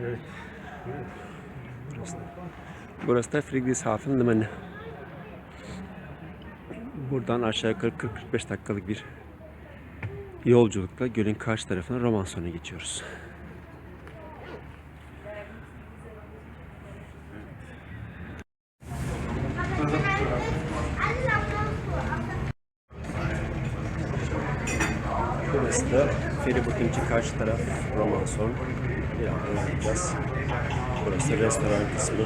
Evet. Burası da Friedrichshafen Limanı. Buradan aşağı yukarı 40-45 dakikalık bir yolculukla gölün karşı tarafına Romanson'a geçiyoruz. Burası da feribotun için karşı taraf Romanson. Birazdan yapacağız. Burası restoran kısmı.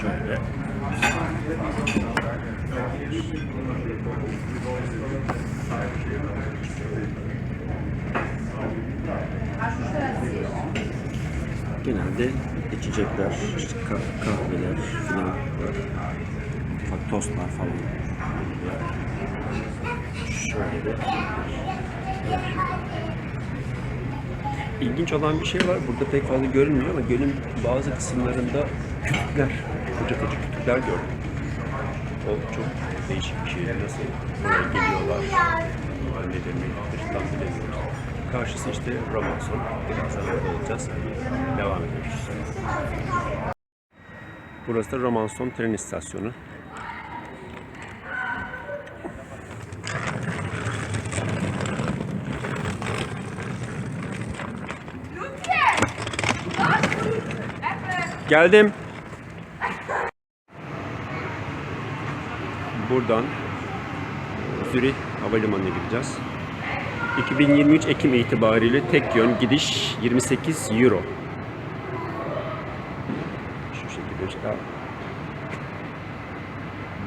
Şöyle. Genelde içecekler, işte kah- kahveler falan tostlar falan. Şöyle de. İlginç olan bir şey var. Burada pek fazla görünmüyor ama gölün bazı kısımlarında kütükler, koca koca kütükler gördüm. O çok değişik bir şey. Nasıl buraya geliyorlar? Ne demektir tam bilemiyoruz. Karşısı işte Romanson. Birazdan orada olacağız. Devam ediyoruz. Burası da Romanson tren istasyonu. Geldim. Buradan Zürih Havalimanı'na gideceğiz. 2023 Ekim itibariyle tek yön gidiş 28 Euro. Şu şekilde işte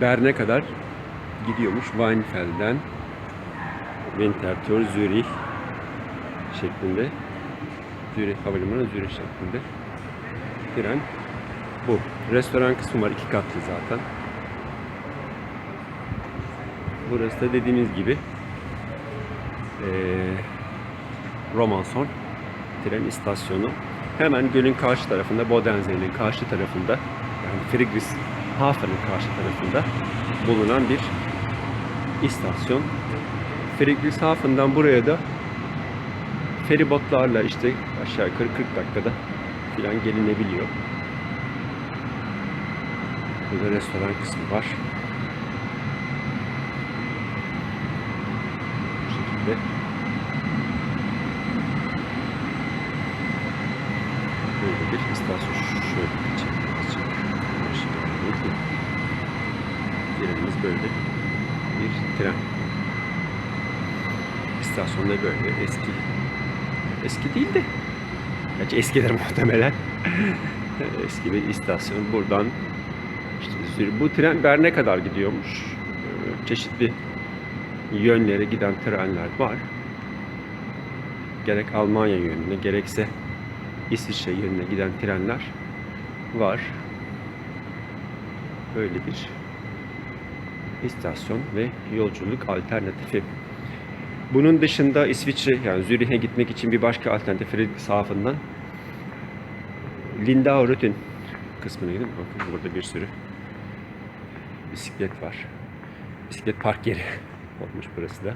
Bern'e kadar gidiyormuş Weinfeld'den Winterthur, Zürih şeklinde. Zürih Havalimanı Zürih şeklinde tren bu. Restoran kısmı var iki katlı zaten. Burası da dediğimiz gibi eee Romanson tren istasyonu. Hemen gölün karşı tarafında, Bodensee'nin karşı tarafında yani Friedrichshafen'in karşı tarafında bulunan bir istasyon. Friedrichshafen'dan buraya da feribotlarla işte aşağı yukarı 40 dakikada falan gelinebiliyor. Burada restoran kısmı var. Bu şekilde. Böyle bir istasyon şöyle birazcık. Aşağı. Trenimiz böyle bir tren. İstasyonda böyle eski eski değil de Gerçi eskidir muhtemelen. Eski bir istasyon. Buradan işte bu tren Bern'e kadar gidiyormuş. Ee, Çeşitli yönlere giden trenler var. Gerek Almanya yönüne gerekse İsviçre yönüne giden trenler var. Böyle bir istasyon ve yolculuk alternatifi. Bunun dışında İsviçre yani Zürih'e gitmek için bir başka alternatif Friedrichshafen'dan Lindau Rütün kısmına gidin. Bakın burada bir sürü bisiklet var. Bisiklet park yeri olmuş burası da.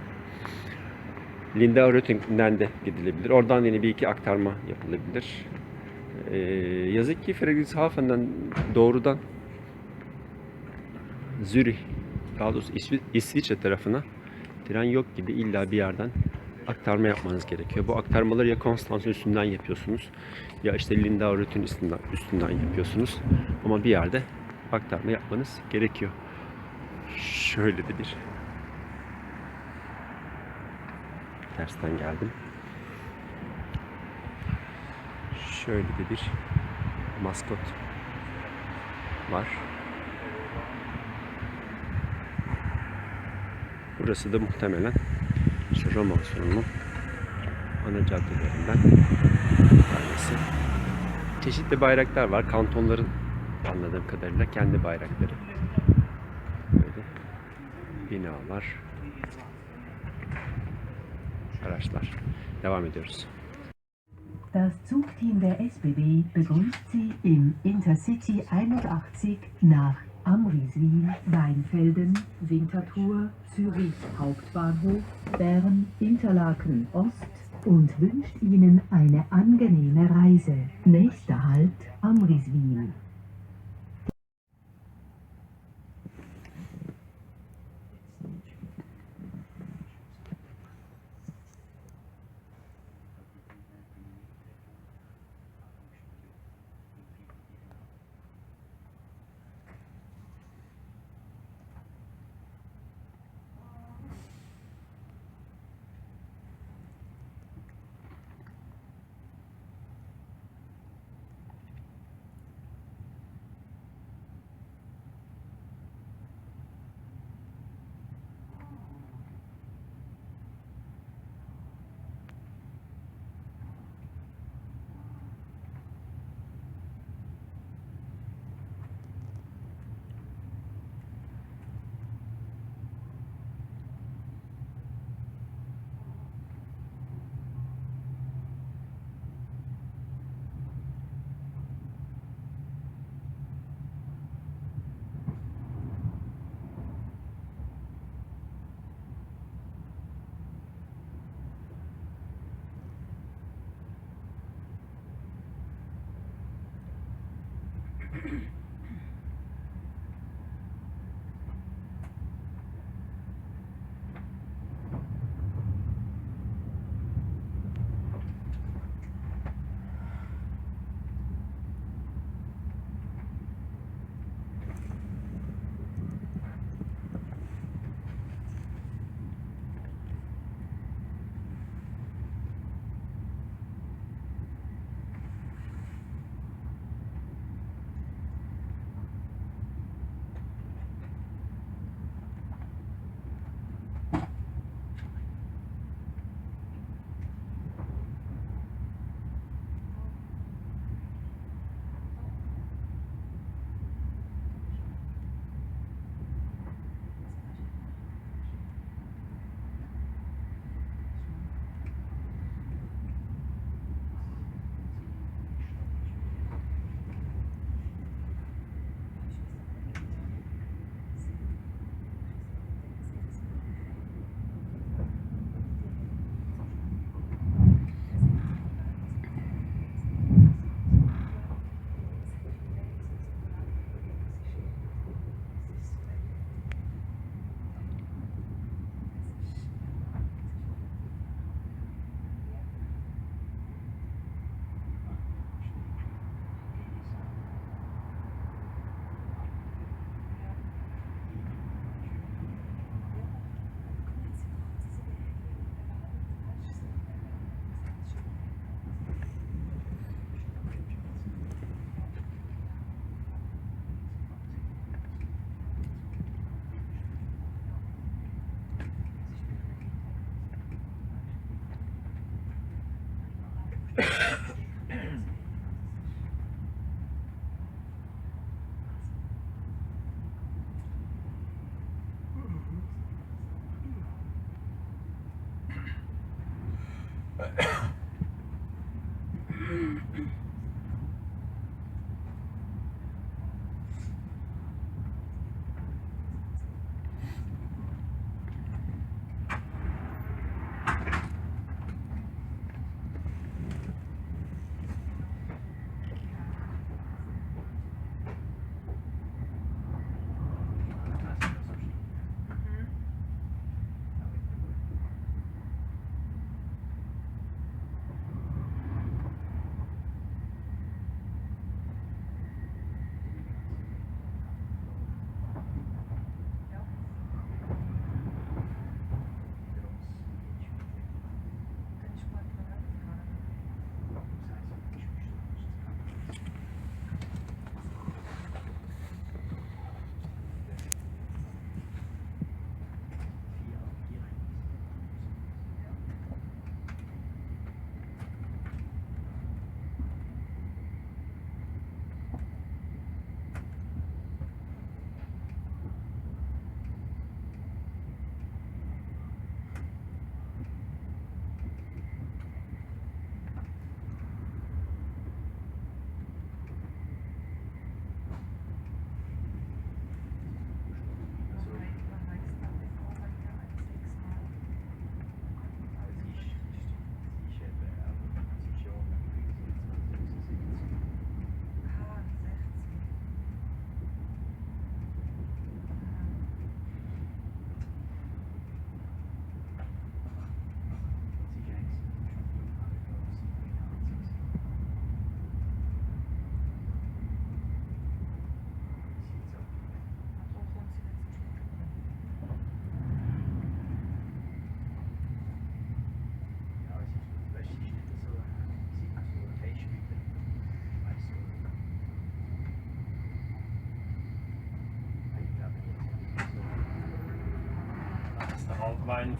Lindau Rütün'den de gidilebilir. Oradan yine bir iki aktarma yapılabilir. Ee, yazık ki Friedrichshafen'dan doğrudan Zürih, daha doğrusu İsvi- İsviçre tarafına tren yok gibi illa bir yerden aktarma yapmanız gerekiyor. Bu aktarmaları ya Konstanz üstünden yapıyorsunuz ya işte Lindau Rütün üstünden, üstünden yapıyorsunuz. Ama bir yerde aktarma yapmanız gerekiyor. Şöyle de bir tersten geldim. Şöyle de bir maskot var. Burası da muhtemelen işte Roma sorunun ana caddelerinden tanesi. Çeşitli bayraklar var. Kantonların anladığım kadarıyla kendi bayrakları. Böyle binalar, araçlar. Devam ediyoruz. Das Zugteam der SBB begrüßt Sie im Intercity 81 nach Amriswil, Weinfelden, Winterthur, Zürich Hauptbahnhof, Bern, Interlaken Ost und wünscht Ihnen eine angenehme Reise. Nächster Halt Amriswil. but meinen